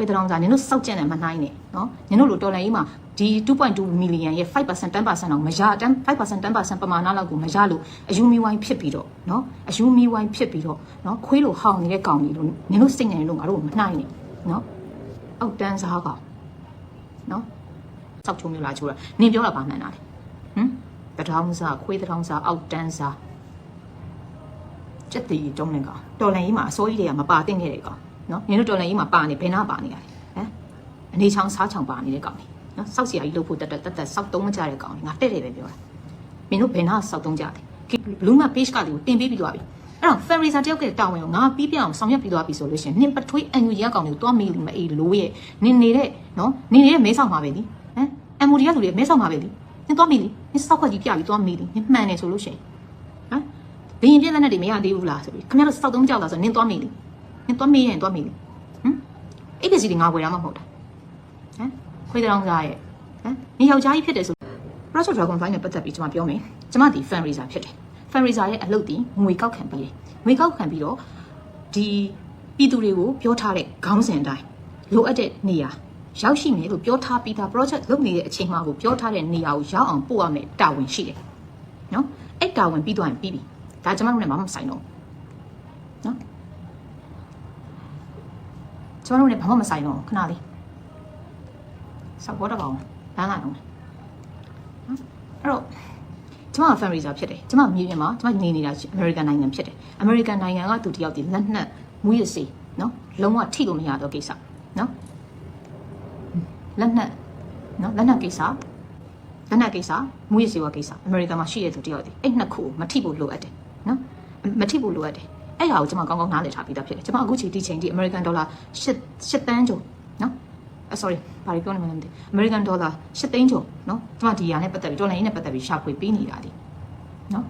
ခွေးတောင်စားနင်တို့စောက်ကြက်နေမနှိုင်းနဲ့နော်နင်တို့လိုတော်လိုင်းကြီးမှာဒီ2.2 million ရဲ့5% 10%တော့မရ5% 10%ပမာဏလောက်ကိုမရလို့အယူမီဝိုင်းဖြစ်ပြီးတော့နော်အယူမီဝိုင်းဖြစ်ပြီးတော့နော်ခွေးလိုဟောင်းနေတဲ့ကောင်တွေလို့နင်တို့စိတ်နေလို့ငါတို့မနှိုင်းနဲ့နော်အောက်တန်းစားကောင်နော်စောက်ချုံမျိုးလာချိုးတာနင်ပြောတာဘာမှန်တာလဲဟမ်တထောင်စားခွေးတထောင်စားအောက်တန်းစားစက်တီတုံးနေကောင်တော်လိုင်းကြီးမှာအစိုးရတွေကမပါတင်ခဲ့တဲ့ကောင် နော်နင်တို့တော်လိုင်းကြီးမှာပါနေဘယ်နာပါနေရလဲဟမ်အနေချောင်းစားချောင်းပါနေတဲ့ကောင်တွေနော်စောက်စီယာကြီးလုပ်ဖို့တက်တက်တက်တက်စောက်သုံးမကြတဲ့ကောင်တွေငါတဲ့တယ်ပဲပြောတာမင်းတို့ဘယ်နာစောက်သုံးကြတယ်ဘလူးမ page ကလေးကိုတင်ပေးပြီးသွားပြီအဲ့တော့ Ferriza တယောက်ကတာဝန်ကိုငါပြီးပြအောင်ဆောင်ရွက်ပြီးသွားပြီဆိုလို့ရှိရင်နင်ပထွေးအန်ယူရကောင်တွေကိုတွားမေးလိမအေးလို့ရဲ့နင်နေတဲ့နော်နင်နေတဲ့မဲဆောက်မှာပဲလीဟမ်အမ်မိုဒီကလူတွေမဲဆောက်မှာပဲလीနင်တွားမေးလीနင်စောက်ခွက်ကြီးပြပြီးတွားမေးလीနင်မှန်တယ်ဆိုလို့ရှိရင်ဟမ်ဘင်းပြည့်တဲ့နဲ့တွေမရသေးဘူးလားဆိုပြီးခင်ဗျားတို့စောက်သုံးကြောက်လားဆိုနင်တွားမေးလी နင်တွားမေးရင်တွားမေးလीဟမ်အဲ့ပစ္စည်းတွေငါဝယ်ရမှာမဟုတ်တာဟမ်ခွေးတောင်စားရဲ့ဟမ်နေယောက်ျားကြီးဖြစ်တယ်ဆို Project Dragon Fly နဲ့ပတ်သက်ပြီးကျွန်မပြောမယ်ကျွန်မဒီ fundraiser ဖြစ်တယ် fundraiser ရဲ့အလုပ်ဒီငွေကောက်ခံပြီးတယ်ငွေကောက်ခံပြီးတော့ဒီပြည်သူတွေကိုပြောထားတဲ့ခေါင်းစဉ်အတိုင်းလိုအပ်တဲ့နေရာရောက်ရှိမယ်လို့ပြောထားပြီးသား project လုပ်နေတဲ့အချိန်မှာကိုပြောထားတဲ့နေရာကိုရောက်အောင်ပို့ရမယ်တာဝန်ရှိတယ်နော်အဲ့တာဝန်ပြီးသွားရင်ပြီးပြီဒါကျွန်မတို့နဲ့မမဆိုင်တော့ဘူးနော် ကျွန်မတို့နဲ့ဘာမှမဆိုင်တော့ဘူးခဏလေးစောက်ပေါ်တော့ပါအောင်လမ်းလာတော့မယ်အဲ့တော့ကျမက fundraiser ဖြစ်တယ်ကျမမြေပြင်မှာကျမနေနေတာ American နိုင်ငံဖြစ်တယ် American နိုင်ငံကသူတယောက်ဒီလက်နက်မူရစီနော်လုံးဝထိလို့မရတော့ကိစ္စနော်လက်နက်နော်လက်နက်ကိစ္စလက်နက်ကိစ္စမူရစီဝကိစ္စ American မှာရှိတဲ့သူတယောက်ဒီအဲ့နှစ်ခုမထိဖို့လိုအပ်တယ်နော်မထိဖို့လိုအပ်တယ် အဲ့ဟာကိုကျွန်မကောင်းကောင်းနားလည်ထားပြီးသားဖြစ်တယ်ကျွန်မအခုချိန်ဒီချိန်ဒီ American dollar 8 8တန်းကျော်နော်အ sorry ဘာပြောနေမှန်းမသိ American dollar 8သိန်းကျော်နော်ကျွန်မဒီရာနဲ့ပတ်သက်ပြီးဒေါ်လာရင်းနဲ့ပတ်သက်ပြီးရှာဖွေပေးနေတာလေနော်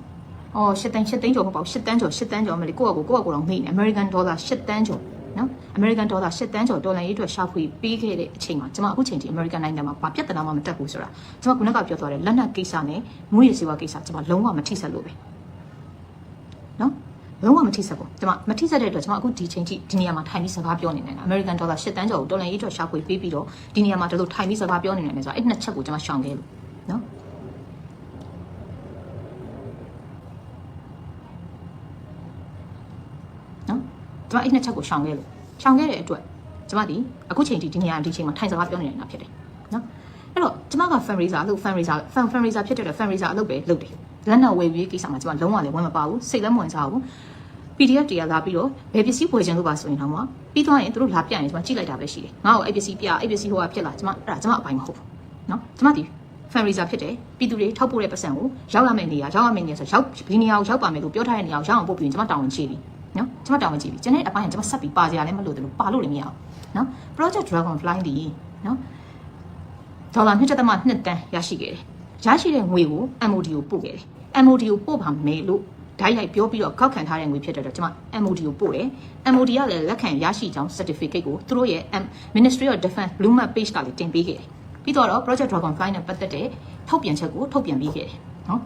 အော်8သိန်း8သိန်းကျော်မပေါ့8တန်းကျော်8တန်းကျော်မလေးကိုယ့်အကူကိုယ့်အကူတော့မေ့နေ American dollar 8တန်းကျော်နော် American dollar 8တန်းကျော်ဒေါ်လာရေးအတွက်ရှာဖွေပေးခဲ့တဲ့အချိန်မှာကျွန်မအခုချိန်ထိ American နိုင်ငံမှာဘာပြဿနာမှမတက်ဘူးဆိုတာကျွန်မခုနကပြောသွားတဲ့လက်နက်ကိစ္စနဲ့ငွေရစီဝါကိစ္စကျွန်မလုံးဝမထိဆက်လို့ပဲ လုံးဝမထိဆက်ဘူးကျွန်မမထိဆက်တဲ့အတွက်ကျွန်မအခုဒီချိန်ထိဒီနေရာမှာထိုင်ပြီးစကားပြောနေနေတာ American dollar 8တန်းကျော်ကိုဒေါ်လာရေးအတွက်ရှာဖွေပေးပြီးတော့ဒီနေရာမှာဒီလိုထိုင်ပြီးစကားပြောနေနေတယ်ဆိုတော့အဲ့နှစ်ချက်ကိုကျွန်မရှောင်ခဲ့လို့နော်နော်ကျွန်မအဲ့နှစ်ချက်ကိုရှောင်ခဲ့လို့ရှောင်ခဲ့တဲ့အတွက်ကျွန်မဒီအခုချိန်ထိဒီနေရာဒီချိန်မှာထိုင်စကားပြောနေနေတာဖြစ်တယ်နော်အဲ့တော့ကျွန်မက fundraiser လို့ fundraiser fan fundraiser ဖြစ်တဲ့အတွက် fundraiser အလုပ်ပဲလုပ်တယ် လက်နောက်ဝယ်ပြီးကိစ္စမှာကျွန်မလုံးဝလည်းဝင်မပါဘူးစိတ်လည်းမဝင်စားဘူး PDF တရားလာပြီးတော့ဘယ်ပစ္စည်းဝယ်ခြင်းလို့ပါဆိုရင်တော့မှပြီးသွားရင်သူတို့လာပြရင်ကျွန်မကြည့်လိုက်တာပဲရှိတယ်ငါ့ကိုအဲ့ပစ္စည်းပြအဲ့ပစ္စည်းဟိုကဖြစ်လာကျွန်မအဲ့ဒါကျွန်မအပိုင်မဟုတ်ဘူးเนาะကျွန်မဒီ fundraiser ဖြစ်တယ်ပြည်သူတွေထောက်ပို့တဲ့ပတ်စံကိုရောက်ရမယ့်နေရာရောက်ရမယ့်နေရာဆိုရောက်ဒီနေရာကိုရောက်ပါမယ်လို့ပြောထားတဲ့နေရာကိုရောက်အောင်ပို့ပြီးကျွန်မတောင်းဝင်ချီပြီเนาะကျွန်မတောင်းဝင်ချီပြီကျွန်တော်အပိုင်းကကျွန်မဆက်ပြီးပါကြရလည်းမလို့တယ်လို့ပါလို့လည်းမရအောင်เนาะ project dragonfly ဒီเนาะဒေါ်လာ2.2တန်းရရှိခဲ့တယ် ရရှိတဲ့ငွေကို MOD ကိုပို့ခဲ့တယ် MOD ကိုပို့ပါမယ်လို့ဓာတ်ရိုက်ပြောပြီးတော့ကောက်ခံထားတဲ့ငွေဖြစ်တဲ့အတွက်ကျွန်မ MOD ကိုပို့တယ် MOD ကလည်းလက်ခံရရှိကြောင်း certificate ကိုသူတို့ရဲ့ Ministry of Defense Blue Map page ကလည်းတင်ပေးခဲ့တယ်ပြီးတော့ Project Dragonfly နဲ့ပတ်သက်တဲ့ထုတ်ပြန်ချက်ကိုထုတ်ပြန်ပေးခဲ့တယ်နော်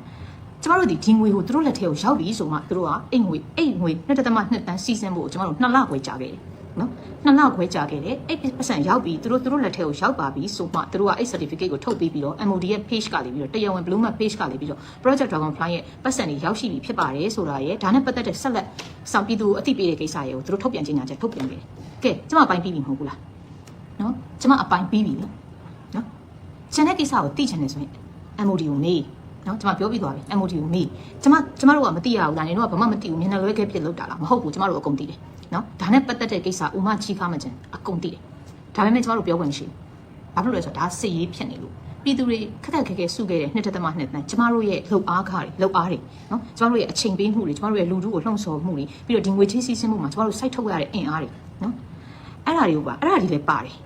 ကျမတို့ဒီဒီငွေကိုသူတို့လက်ထဲကိုရောက်ပြီဆိုမှသူတို့ကအိတ်ငွေအိတ်ငွေ2.2တန်းစီစဉ်ဖို့ကျမတို့2လခွဲကြာခဲ့တယ် နော်နှစ်လခွဲကြာခဲ့တယ်အဲ့ပတ်စံရောက်ပြီးသူတို့သူတို့လက်ထဲကိုရောက်ပါပြီဆိုမှသူတို့ကအဲ့ certificate ကိုထုတ်ပေးပြီးတော့ MOD ရဲ့ page ကလေးပြီးတော့တရားဝင် Blue Map page ကလေးပြီးတော့ Project Dragonfly ရဲ့ပတ်စံတွေရောက်ရှိပြီဖြစ်ပါတယ်ဆိုတာရဲ့ဒါနဲ့ပတ်သက်တဲ့ဆက်လက်ဆောင်ပြည်သူအသိပေးတဲ့ကိစ္စရဲ့ကိုသူတို့ထုတ်ပြန်ကြေညာချက်ထုတ်ပြန်ခဲ့တယ်ကဲကျမအပိုင်းပြီးပြီမဟုတ်ဘူးလားနော်ကျမအပိုင်းပြီးပြီလေနော်ကျန်တဲ့ကိစ္စကိုသိချင်တယ်ဆိုရင် MOD ကိုမေးနော်ကျွန်မပြောပြီးသွားပြီ MOD ကိုမေးကျွန်မကျွန်မတို့ကမသိရဘူးလားနင်တို့ကဘာမှမသိဘူးမျက်နှာလွဲခဲ့ဖြစ်လောက်တာလားမဟုတ်ဘူးကျွန်မတို့အကုန်သိတယ် နော်ဒါနဲ့ပတ်သက်တဲ့ကိစ္စဥမချီခါမကျင်အကုန်သိတယ်ဒါပေမဲ့ကျွန်မတို့ပြောခွင့်မရှိဘူးဘာဖြစ်လို့လဲဆိုတော့ဒါစစ်ရေးဖြစ်နေလို့ပြည်သူတွေခက်ခက်ခဲခဲစုခဲ့တဲ့နှစ်သက်သမားနှစ်တန်းကျမတို့ရဲ့လှုပ်အားခါတွေလှုပ်အားတွေနော်ကျမတို့ရဲ့အချိန်ပေးမှုတွေကျမတို့ရဲ့လူထုကိုလှုံ့ဆော်မှုတွေပြီးတော့ဒီငွေချေးစီးဆင်းမှုမှာကျမတို့စိုက်ထုတ်ရတဲ့အင်အားတွေနော်အဲ့ဒါတွေကိုပါအဲ့ဒါတွေလည်းပါတယ်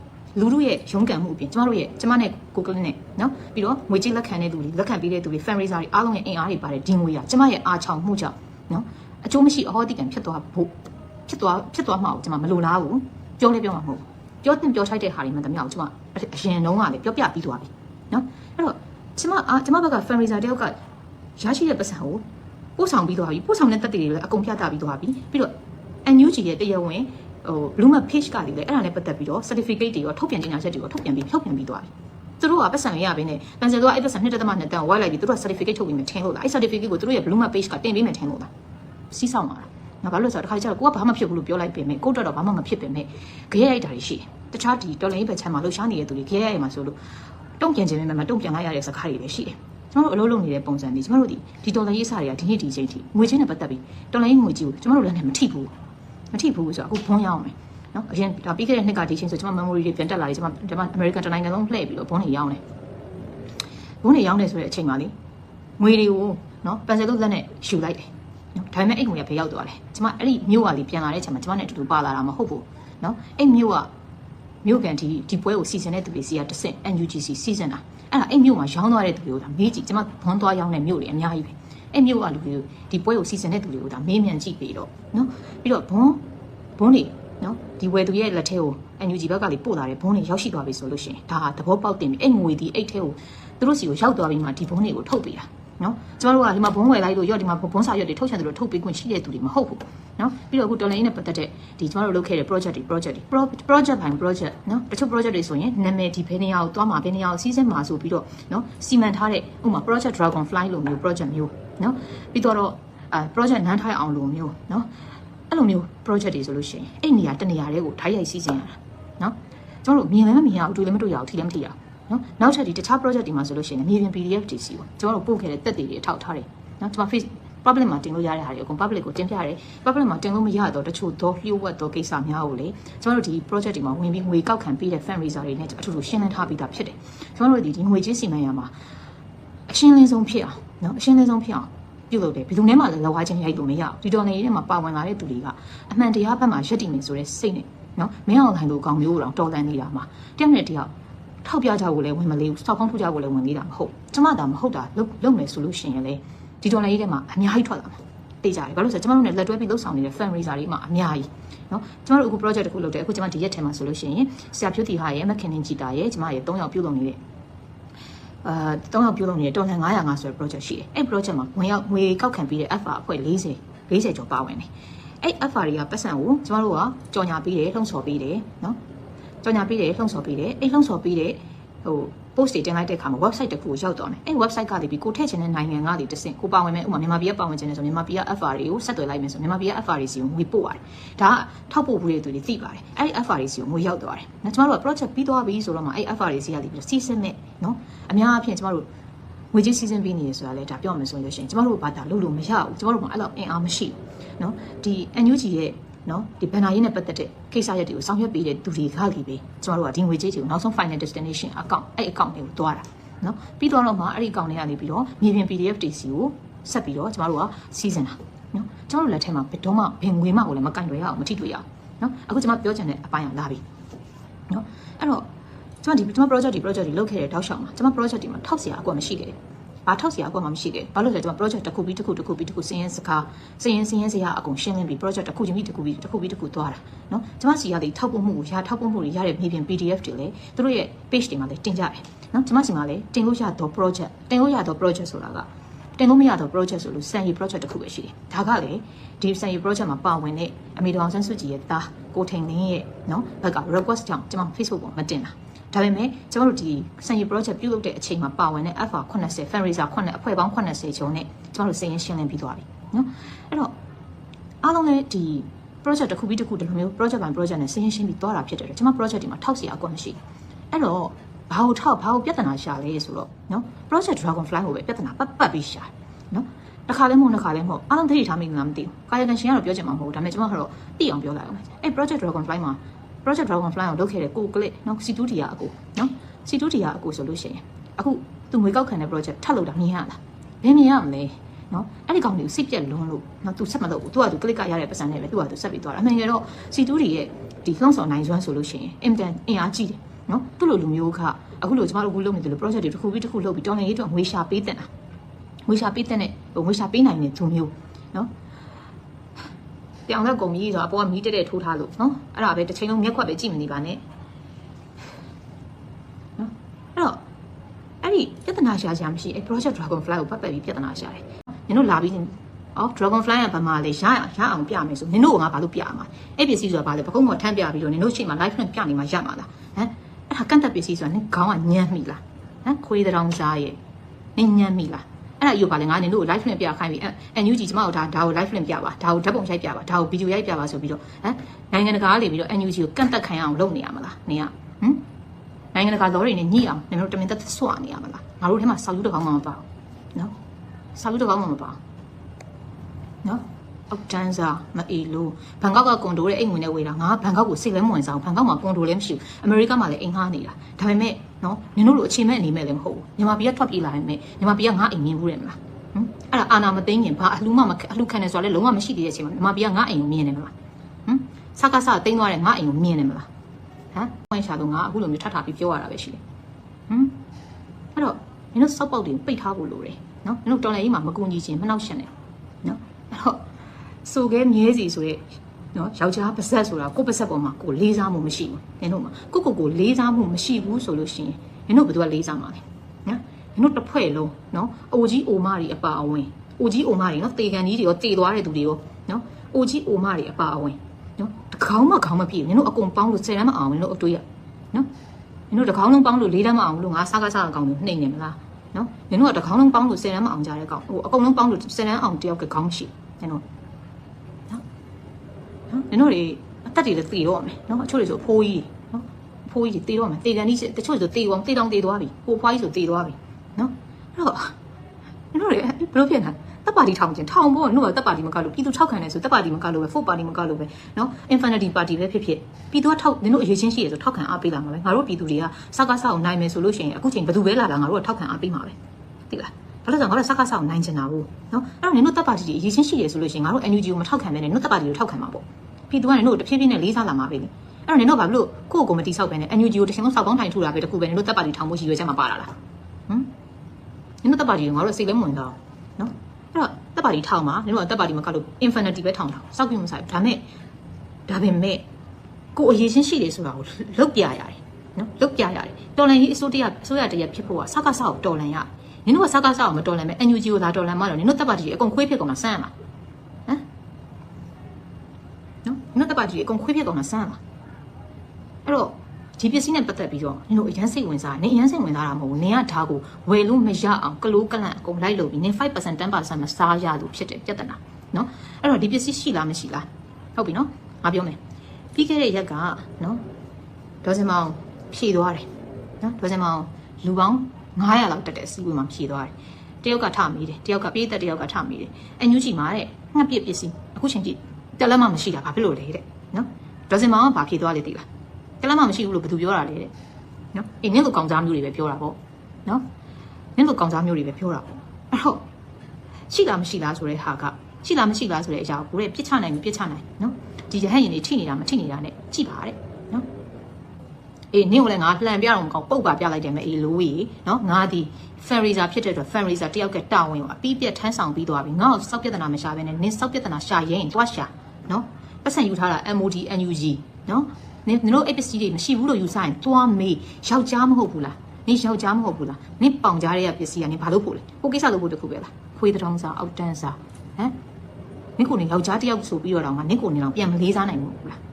လူတို့ရဲ့ရုန်းကန်မှုအပြင်ကျမတို့ရဲ့ကျမနဲ့ကိုကလင်းနဲ့နော်ပြီးတော့ငွေကြေးလက်ခံတဲ့သူတွေလက်ခံပေးတဲ့သူတွေ fundraiser တွေအားလုံးရဲ့အင်အားတွေပါတယ်ဒီငွေကကျမရဲ့အားချောင်မှုကြောင့်နော်အကျိုးမရှိအဟောတိကံဖြစ်သွားဖို့ ဖြစ်သွားဖြစ်သွားမှာကိုကျမမလိုလားဘူးပြောလဲပြောမှာမဟုတ်ပြောတင်ပြောထိုက်တဲ့ဟာတွေမှတမျှကိုကျမအရင်တုန်းကလည်းပြောပြပြီးသွားပြီနော်အဲ့တော့ကျမအားကျမဘက်က fundraiser တယောက်ကရရှိတဲ့ပတ်စံကိုပို့ဆောင်ပြီးသွားပြီပို့ဆောင်တဲ့တက်တွေတွေလည်းအကုန်ပြသပြီးသွားပြီပြီးတော့ NUG ရဲ့တရားဝင်ဟို Bloomberg page ကလေအဲ့ဒါနဲ့ပတ်သက်ပြီးတော့ certificate တွေရောထုတ်ပြန်ကြေညာချက်တွေရောထုတ်ပြန်ပြီးထုတ်ပြန်ပြီးသွားပြီသူတို့ကပတ်စံရရဘင်းနဲ့ပန်ဆယ်တို့ကအဲ့ပတ်စံ2.2တန်ဝိုက်လိုက်ပြီးသူတို့က certificate ထုတ်ပြီးမှထင်းလို့လားအဲ့ certificate ကိုသူတို့ရဲ့ Bloomberg page ကတင်ပေးမှထင်းလို့လားစီးဆောင်ပါလား ငါဘာလို့လဲဆိုတော့တခါကျတော့ကိုကဘာမှမဖြစ်ဘူးလို့ပြောလိုက်ပြင်မဲ့ကိုတော့တော့ဘာမှမဖြစ်ပြင်မဲ့ခရဲရိုက်တာတွေရှိတယ်တခြားဒီတော်လိုင်းဘက်ချမ်းမှာလှူရှားနေတဲ့သူတွေခရဲရိုက်မှာဆိုလို့တုံ့ပြန်ခြင်းမဲ့မတုံ့ပြန်လိုက်ရတဲ့စကားတွေလည်းရှိတယ်ကျွန်တော်တို့အလုပ်လုပ်နေတဲ့ပုံစံတွေကျွန်တော်တို့ဒီဒီတော်လိုင်းရေးစားတွေကဒီနေ့ဒီချိန်ထိငွေချင်းနဲ့ပတ်သက်ပြီးတော်လိုင်းငွေကြီးကိုကျွန်တော်တို့လည်းမထိဘူးမထိဘူးဆိုတော့အခုဘုံရောက်မယ်နော်အရင်ဒါပြီးခဲ့တဲ့နှစ်ကဒီချိန်ဆိုကျွန်မ memory တွေပြန်တက်လာတယ်ကျွန်မကျွန်မ American တနိုင်ငံလုံးလှည့်ပြီးတော့ဘုံတွေရောက်နေဘုံတွေရောက်နေဆိုတဲ့အချိန်မှာလေငွေတွေကိုနော်ပန်ဆယ်တို့လက်နဲ့ယူလိုက်တယ် နော်ဒါပေမဲ့အဲ့ငွေကဘယ်ရောက်သွားလဲကျွန်မအဲ့ဒီမြို့ကလေပြန်လာတဲ့အချိန်မှာကျွန်မနဲ့အတူတူပါလာတာမဟုတ်ဘူးနော်အဲ့မြို့ကမြို့ကန်ဒီဒီပွဲကိုစီစဉ်တဲ့သူတွေစီကတစ်ဆင့် NUGC စီစဉ်တာအဲ့ဒါအဲ့မြို့မှာရောင်းသွားတဲ့သူတွေကိုဒါမေးကြည့်ကျွန်မဘွန်းသွားရောင်းတဲ့မြို့တွေအများကြီးပဲအဲ့မြို့ကလူတွေဒီပွဲကိုစီစဉ်တဲ့သူတွေကိုဒါမေးမြန်းကြည့်ပြီးတော့နော်ပြီးတော့ဘွန်းဘွန်းတွေနော်ဒီဝယ်သူရဲ့လက်ထဲကို NUG ဘက်ကလေပို့လာတဲ့ဘုန်းတွေရောက်ရှိသွားပြီဆိုလို့ရှိရင်ဒါဟာသဘောပေါက်တင်ပြီအဲ့ငွေဒီအဲ့ထဲကိုသူတို့စီကိုရောက်သွားပြီးမှဒီဘုန်းတွေကိုထုတ်ပေးတာ နော်ကျမတို့ကဒီမှာဘုန်းဝယ်လိုက်လို့ရော့ဒီမှာဘုန်းစာရွက်တွေထုတ်ချင်တယ်လို့ထုတ်ပေးခွင့်ရှိတဲ့သူတွေမဟုတ်ဘူးနော်ပြီးတော့အခုတော်လိုင်းနဲ့ပတ်သက်တဲ့ဒီကျမတို့လုပ်ခဲ့တဲ့ project တွေ project တွေ project ဘိုင် project နော်တချို့ project တွေဆိုရင်နာမည်ဒီဘယ်နေရာကိုသွားမှာဘယ်နေရာကိုစီးစင်းမှာဆိုပြီးတော့နော်စီမံထားတဲ့ဥပမာ project dragon fly လိုမျိုး project မျိုးနော်ပြီးတော့အဲ project နန်းထိုင်အောင်လိုမျိုးနော်အဲ့လိုမျိုး project တွေဆိုလို့ရှိရင်အဲ့နေရာတနေရာလေးကိုထိုက်ရိုက်စီးစင်းရတာနော်ကျွန်တော်တို့မြင်လည်းမမြင်ရဘူးတွေ့လည်းမတွေ့ရဘူးထိလည်းမထိရဘူး နော်နောက်ထပ်ဒီတခြား project တွေမှာဆိုလို့ရှိရင်မြေပြင် PDF တွေစီကိုကျွန်တော်တို့ပို့ခဲ့တဲ့တက်တွေတွေအထောက်ထားတယ်နော်ကျွန်မ face public မှာတင်လို့ရတဲ့ဟာတွေအကုန် public ကိုတင်ပြရတယ် public မှာတင်လို့မရတော့တချို့တော့လျှို့ဝှက်တော့ကိစ္စများကိုလေကျွန်တော်တို့ဒီ project တွေမှာဝင်ပြီးငွေကောက်ခံပေးတဲ့ fundraiser တွေနဲ့အထူးထူးရှင်းလင်းထားပြီးသားဖြစ်တယ်ကျွန်တော်တို့ဒီဒီငွေကြေးစီမံရမှာအရှင်းလင်းဆုံးဖြစ်အောင်နော်အရှင်းလင်းဆုံးဖြစ်အောင်ပြုလုပ်တယ်ဘယ်သူနဲ့မှလည်းလောက်ဝါချင်းရိုက်လို့မရဘူးဒီတော်နေထဲမှာပါဝင်လာတဲ့သူတွေကအမှန်တရားဘက်မှာရက်တည်နေဆိုတဲ့စိတ်နဲ့နော်မင်းအောင်ထိုင်လို့ကောင်းမျိုးတော့တော်လန်နေတာမှာတယောက်နဲ့တယောက် ထောက်ပြကြဖို့လည်းဝင်မလေးဘူးစောက်ကောင်းထုတ်ကြဖို့လည်းဝင်လေးတာမဟုတ်ကျမတာမဟုတ်တာလုံမယ်ဆိုလို့ရှိရင်လေဒီဒေါ်လာကြီးထဲမှာအများကြီးထွက်လာမှာတေးကြတယ်ဘာလို့ဆိုတော့ကျမတို့နဲ့လက်တွဲပြီးလှုပ်ဆောင်နေတဲ့ fundraiser တွေမှာအများကြီးနော်ကျမတို့အခု project တစ်ခုလုပ်တယ်အခုကျမဒီရက်ထဲမှာဆိုလို့ရှိရင်ဆရာဖြူတီဟာရဲ့မခင်နေကြည်တာရဲ့ကျမရဲ့၃ယောက်ပြုလုပ်နေတဲ့အာ၃ယောက်ပြုလုပ်နေတဲ့တော်လန်905ဆိုတဲ့ project ရှိတယ်အဲ့ project မှာဝင်ရောက်ငွေကောက်ခံပြီးတဲ့ FR အဖွဲ့40 40ကျော်ပါဝင်တယ်အဲ့ FR တွေကပတ်စံကိုကျမတို့ကကြော်ညာပေးတယ်လှုံ့ဆော်ပေးတယ်နော် ကြော်ညာပေးတယ်လှုံ့ဆော်ပေးတယ်အဲ့လှုံ့ဆော်ပေးတဲ့ဟို post တွေတင်လိုက်တဲ့အခါမှာ website တစ်ခုကိုရောက်တော့တယ်အဲ့ website ကနေပြီးကိုထည့်ချင်တဲ့နိုင်ငံကနေတဆင့်ကိုပါဝင်မဲ့ဥပမာမြန်မာပြည်ကပါဝင်ချင်တယ်ဆိုမြန်မာပြည်က FR တွေကိုဆက်သွယ်လိုက်မယ်ဆိုမြန်မာပြည်က FR တွေစီကိုငွေပို့ရတယ်ဒါကထောက်ပို့ဘူးတဲ့သူတွေသိပါတယ်အဲ့ဒီ FR တွေစီကိုငွေရောက်သွားတယ်နော်ကျမတို့က project ပြီးသွားပြီဆိုတော့မှအဲ့ FR တွေစီကနေပြီးစီးစင်းနဲ့နော်အများအားဖြင့်ကျမတို့ငွေကြေးစီစဉ်ပေးနေရဆိုတာလေဒါပြောမယ်ဆိုလို့ရှိရင်ကျမတို့ဘာသာလုပ်လို့မရဘူးကျမတို့ကအဲ့လောက်အင်အားမရှိဘူးနော်ဒီ NUG ရဲ့ နော်ဒီဘန်နာရေးနဲ့ပတ်သက်တဲ့ကိစ္စရပ်တွေကိုဆောင်ရွက်ပေးတဲ့သူတွေကကြီးပဲကျမတို့ကဒီငွေကြေးတွေကိုနောက်ဆုံး final destination account အဲ့ account တွေကိုတွားတာနော်ပြီးတော့တော့မှအဲ့ဒီ account တွေကနေပြီးတော့မြေပြင် PDF တွေစီကိုဆက်ပြီးတော့ကျမတို့ကစီးစင်တာနော်ကျမတို့လက်ထဲမှာဘယ်တော့မှဘယ်ငွေမှကိုလည်းမကင်တွေ့ရအောင်မထိတွေ့ရအောင်နော်အခုကျမပြောချင်တဲ့အပိုင်းအောင်လာပြီနော်အဲ့တော့ကျမဒီကျမ project ဒီ project ဒီလုပ်ခဲ့တဲ့တောက်လျှောက်မှာကျမ project ဒီမှာထောက်စရာအကွက်မရှိခဲ့ဘူး ဘာထောက်စရာအကုန်မှမရှိတယ်ဘာလို့လဲကျွန်မ project တစ်ခုပြီးတစ်ခုတစ်ခုပြီးတစ်ခုစင်းရင်စကားစင်းရင်စင်းရင်စရာအကုန်ရှင်းလင်းပြီး project တစ်ခုချင်းပြီးတစ်ခုပြီးတစ်ခုပြီးတစ်ခုသွားတာနော်ကျွန်မစီရတဲ့ထောက်ပို့မှုကိုရထောက်ပို့မှုတွေရတဲ့မေးပြန် PDF တွေလည်းသူတို့ရဲ့ page တွေမှာလည်းတင်ကြတယ်နော်ကျွန်မစီမှာလည်းတင်လို့ရတော့ project တင်လို့ရတော့ project ဆိုတာကတင်လို့မရတော့ project ဆိုလို့စံရီ project တစ်ခုပဲရှိတယ်ဒါကလည်းဒီစံရီ project မှာပါဝင်တဲ့အမေတော်အောင်ဆန်းစုကြည်ရဲ့သားကိုထိန်လင်းရဲ့နော်ဘက်က request ကြောင့်ကျွန်မ Facebook ပေါ်မှာတင်တာ ဒါပေမဲ့ကျွန်တော်တို့ဒီစံရီ project ပြုလုပ်တဲ့အချိန်မှာပါဝင်တဲ့ FR 80 fundraiser 9အဖွဲ့ပေါင်း80ကျော်နဲ့ကျွန်တော်တို့စည်ရင်းရှင်းလင်းပြီးသွားပြီနော်အဲ့တော့အားလုံးလည်းဒီ project တစ်ခုပြီးတစ်ခုဒီလိုမျိုး project by project နဲ့စည်ရင်းရှင်းပြီးသွားတာဖြစ်တယ်ကျွန်မ project ဒီမှာထောက်စီအကွက်မရှိအဲ့တော့ဘာလို့ထောက်ဘာလို့ပြဿနာရှာလဲဆိုတော့နော် project dragonfly ကိုပဲပြဿနာပတ်ပတ်ပြီးရှာနော်တစ်ခါလဲမဟုတ်တစ်ခါလဲမဟုတ်အားလုံးသတိထားမိလားမသိဘူးကာယကံရှင်ကတော့ပြောချင်မှာမဟုတ်ဘူးဒါပေမဲ့ကျွန်မကတော့သိအောင်ပြောလိုက်အောင်အဲ project dragonfly မှာ project dragonfly ကိုလုပ်ခဲ့တဲ့ကိုကလစ်နော် C2D ရအကိုနော် C2D ရအကိုဆိုလို့ရှိရင်အခုသူငွေကောက်ခံတဲ့ project ထပ်လုပ်တာမြင်ရလားဘယ်မြင်ရမလဲနော်အဲ့ဒီကောင်တွေကိုစိတ်ပြက်လွန်းလို့နော်သူဆက်မလုပ်ဘူးသူကသူကလစ်ကရတဲ့ပတ်စံနဲ့ပဲသူကသူဆက်ပြီးသွားတာအမှန်ကြတော့ C2D ရဲ့ဒီလှုံ့ဆော်နိုင်စွမ်းဆိုလို့ရှိရင်အင်တန်အင်အားကြီးတယ်နော်သူ့လိုလူမျိုးကအခုလိုကျမတို့အခုလုပ်နေတယ်လို့ project တွေတစ်ခုပြီးတစ်ခုလုပ်ပြီးတော်နေရေးအတွက်ငွေရှာပေးတဲ့တာငွေရှာပေးတဲ့ငွေရှာပေးနိုင်တဲ့သူမျိုးနော် ပြောင်သက်ကုန်ပြီဆိုတော့အပေါ်ကမီးတက်တဲ့ထိုးထားလို့နော်အဲ့ဒါပဲတစ်ချိန်လုံးမျက်ခွက်ပဲကြည့်မနေပါနဲ့နော်အဲ့တော့အဲ့ဒီပြဿနာရှာစရာမရှိအဲ့ project dragonfly ကိုပတ်ပတ်ပြီးပြဿနာရှာတယ်ညတို့လာပြီးအော် dragon fly ကဘာမှလေရရရအောင်ပြမယ်ဆိုနင်တို့ကငါဘာလို့ပြမှာအဲ့ပစ္စည်းဆိုတာဘာလဲပကုံးပေါ်ထမ်းပြပြီးတော့နင်တို့ရှိမှ live နဲ့ပြနေမှရမှာလားဟမ်အဲ့ဒါကန့်တက်ပစ္စည်းဆိုတာနင်ခေါင်းကညံ့မိလားဟမ်ခွေးတောင်စားရဲ့နင်ညံ့မိလား အဲ့ဒါယူပါလေငါနင်တို့ live နဲ့ပြခိုင်းပြီးအန်ယူဂျီကျမတို့ဒါဒါကို live နဲ့ပြပါဒါကိုဓာတ်ပုံရိုက်ပြပါဒါကိုဗီဒီယိုရိုက်ပြပါဆိုပြီးတော့ဟမ်နိုင်ငံတကာကနေပြီးတော့ NUG ကိုကန့်တက်ခံရအောင်လုပ်နေရမလားနင်ကဟမ်နိုင်ငံတကာလောတွေနဲ့ညှိအောင်နင်တို့တမင်သက်ဆွနေရမလားငါတို့ထဲမှာဆောက်ယူတစ်ကောင်မှမပါဘူးနော်ဆောက်ယူတစ်ကောင်မှမပါဘူးနော် အောက်တန်းစားမအေးလို့ဘန်ကောက်ကကွန်ဒိုရဲ့အိမ်ဝင်နဲ့ဝေးတာငါဘန်ကောက်ကိုစိတ်လဲမဝင်စားဘူးဘန်ကောက်မှာကွန်ဒိုလည်းမရှိဘူးအမေရိကမှာလည်းအိမ်ငှားနေတာဒါပေမဲ့နော်နင်တို့လိုအချိန်မဲ့အနေမဲ့လည်းမဟုတ်ဘူးမြန်မာပြည်ကထွက်ပြေးလာရင်မဲ့မြန်မာပြည်ကငါအိမ်မြင်ဘူးတယ်မလားဟမ်အဲ့ဒါအာနာမသိငင်ဘာအလှမမအလှခံနေဆိုတော့လည်းလုံးဝမရှိသေးတဲ့အချိန်မှာမြန်မာပြည်ကငါအိမ်ကိုမြင်နေမလားဟမ်စကားစတိန်းသွားတဲ့ငါအိမ်ကိုမြင်နေမလားဟမ်ဝိုင်းရှာတော့ငါအခုလိုမျိုးထပ်ထပ်ပြီးပြောရတာပဲရှိတယ်ဟမ်အဲ့တော့နင်တို့စောက်ပေါက်တွေပိတ်ထားဖို့လိုတယ်နော်နင်တို့တော်လည်းကြီးမှာမကူညီခြင်းမနှောက်ရှက်နဲ့နော်အဲ့တော့ ဆိုခဲမြဲစီဆိုတဲ့နော်ယောက်ျားပါဇက်ဆိုတာကိုယ့်ပါဇက်ပေါ်မှာကိုယ်လေးစားမှုမရှိဘူးနင်တို့မှာကိုယ့်ကိုယ်ကိုလေးစားမှုမရှိဘူးဆိုလို့ရှိရင်နင်တို့ဘယ်သူကလေးစားမှာလဲနော်နင်တို့တစ်ဖွဲ့လုံးနော်အိုကြီးအိုမတွေအပါအဝင်အိုကြီးအိုမတွေနော်တေကန်ကြီးတွေရောတေသွားတဲ့သူတွေရောနော်အိုကြီးအိုမတွေအပါအဝင်နော်တကောင်းမခေါင်းမဖြစ်ဘူးနင်တို့အကုန်ပေါင်းလို့ဆယ်တန်းမအောင်နင်တို့အတွေးရနော်နင်တို့တကောင်းလုံးပေါင်းလို့လေးတန်းမအောင်လို့ငါစားကားစားအကောင်ကိုနှိမ့်နေမလားနော်နင်တို့ကတကောင်းလုံးပေါင်းလို့ဆယ်တန်းမအောင်ကြတဲ့ကောင်ဟိုအကုန်လုံးပေါင်းလို့ဆယ်တန်းအောင်တယောက်ကခေါင်းရှိနင်တို့နော် နင်တို့တွေအသက်တွေလည်းတည်တော့မယ်နော်အချို့တွေဆိုအဖိုးကြီးနော်အဖိုးကြီးတွေတည်တော့မယ်တေကန်ကြီးတချို့ဆိုတည်အောင်တည်တောင်တည်သွားပြီဟိုဖွားကြီးဆိုတည်သွားပြီနော်အဲ့တော့နင်တို့တွေဘယ်လိုဖြစ်နေတပ်ပါတီထောင်ခြင်းထောင်ဖို့နင်တို့ကတပ်ပါတီမကလို့ပြည်သူထောက်ခံနေဆိုတပ်ပါတီမကလို့ပဲဖို့ပါတီမကလို့ပဲနော် infinity party ပဲဖြစ်ဖြစ်ပြည်သူကထောက်နင်တို့အရေးချင်းရှိရဆိုထောက်ခံအားပေးလာမှာပဲငါတို့ပြည်သူတွေကစကားဆောက်နိုင်မယ်ဆိုလို့ရှိရင်အခုချိန်ဘယ်သူပဲလာလာငါတို့ကထောက်ခံအားပေးမှာပဲသိလားဘာလို့လဲဆိုတော့ငါတို့စကားဆောက်နိုင်ချင်တာဘူးနော်အဲ့တော့နင်တို့တပ်ပါတီတွေအရေးချင်းရှိရဆိုလို့ရှိရင်ငါတို့ NUG ကိုမထောက်ခံဘဲနဲ့နင်တို့တပ်ပါတီကိုထောက်ခံမှာပေါ့ ပြည်သူကနင်တို့တဖြည်းဖြည်းနဲ့လေးစားလာမှာပဲလေအဲ့တော့နင်တို့ဘာလို့ကိုယ့်ကိုယ်မတိဆောက်ပဲနဲ့ NUG ကိုတစ်ချိန်လုံးစောက်ပေါင်းထိုင်ထူတာပဲတခုပဲနင်တို့တပ်ပါတီထောင်ဖို့ရည်ရွယ်ချက်မှာပါလာလားဟမ်နင်တို့တပ်ပါတီကိုငါတို့စိတ်လည်းမဝင်တော့နော်အဲ့တော့တပ်ပါတီထောင်မှာနင်တို့ကတပ်ပါတီမကလို့ infinity ပဲထောင်ထောင်စောက်ပြမဆိုင်ဒါမဲ့ဒါပေမဲ့ကိုယ်အရေးချင်းရှိတယ်ဆိုတာကိုလုတ်ပြရတယ်နော်လုတ်ပြရတယ်တော်လန်ကြီးအစိုးရအစိုးရတရက်ဖြစ်ဖို့ကစကားဆောက်တော်လန်ရနင်တို့ကစကားဆောက်မတော်လန်မဲ့ NUG ကိုသာတော်လန်မှတော့နင်တို့တပ်ပါတီအကုန်ခွေးဖြစ်ကုန်တာစမ်းရမှာဟမ် နော်နင်တို့တပ်ပါတီအကုန်ခွေးဖြစ်ကုန်တာစမ်းရမှာအဲ့တော့ဒီပစ္စည်းနဲ့ပတ်သက်ပြီးတော့နင်တို့အရန်စိတ်ဝင်စားနေအရန်စိတ်ဝင်စားတာမဟုတ်ဘူးနင်ကဒါကိုဝယ်လို့မရအောင်ကလိုးကလန့်အကုန်လိုက်လို့ပြီးနင်5% 10%မစားရလို့ဖြစ်တဲ့ပြဿနာနော်အဲ့တော့ဒီပစ္စည်းရှိလားမရှိလားဟုတ်ပြီနော်ငါပြောမယ်ပြီးခဲ့တဲ့ရက်ကနော်ဒေါ်စင်မောင်ဖြည့်သွားတယ်နော်ဒေါ်စင်မောင်လူပေါင်း900လောက်တက်တဲ့အစည်းအဝေးမှာဖြည့်သွားတယ်တယောက်ကထမိတယ်တယောက်ကပြေးသက်တယောက်ကထမိတယ်အန်ယူဂျီမှာတဲ့ငှက်ပြစ်ပစ္စည်းအခုချိန်ကြည့် တက်လက်မှမရှိတာဘာဖြစ်လို့လဲတဲ့နော်ဒေါ်စင်မောင်ကဘာဖြည့်သွားလဲသိလားတလားမှမရှိဘူးလို့ဘယ်သူပြောတာလဲတဲ့နော်အေးနင့်လိုကောင်စားမျိုးတွေပဲပြောတာပေါ့နော်နင့်လိုကောင်စားမျိုးတွေပဲပြောတာပေါ့အဲ့တော့ရှိလားမရှိလားဆိုတဲ့ဟာကရှိလားမရှိလားဆိုတဲ့အရာကိုကိုယ်ပြစ်ချနိုင်ပြီပြစ်ချနိုင်နော်ဒီရဟန်းရင်တွေထိနေတာမထိနေတာနဲ့ကြည့်ပါတဲ့နော်အေးနင့်ကိုလည်းငါလှန်ပြတော့မကောင်းပုတ်ပါပြလိုက်တယ်မဲ့အေးလိုးကြီးနော်ငါဒီ fundraiser ဖြစ်တဲ့အတွက် fundraiser တယောက်ကတာဝန်ကိုအပြီးပြတ်ထမ်းဆောင်ပြီးသွားပြီငါ့ကိုစောက်ပြဿနာမရှာဘဲနဲ့နင်စောက်ပြဿနာရှာရင်တွားရှာ နော်ပတ်စံယူထားတာ MOD NUG နော်နင်တို့ APC တွေမရှိဘူးလို့ယူဆရင်သွားမေးယောက်ျားမဟုတ်ဘူးလားနင်ယောက်ျားမဟုတ်ဘူးလားနင်ပေါင်ကြားတဲ့ပစ္စည်းကနင်ဘာလို့ဖို့လဲကိုကိစ္စလို့ဖို့တခုပဲလားခွေးတောင်စားအောက်တန်းစားဟမ်နင်ကိုနေယောက်ျားတယောက်ဆိုပြီးတော့တော့ငါနင်ကိုနေတော့ပြန်မလေးစားနိုင်ဘူးလားဟမ်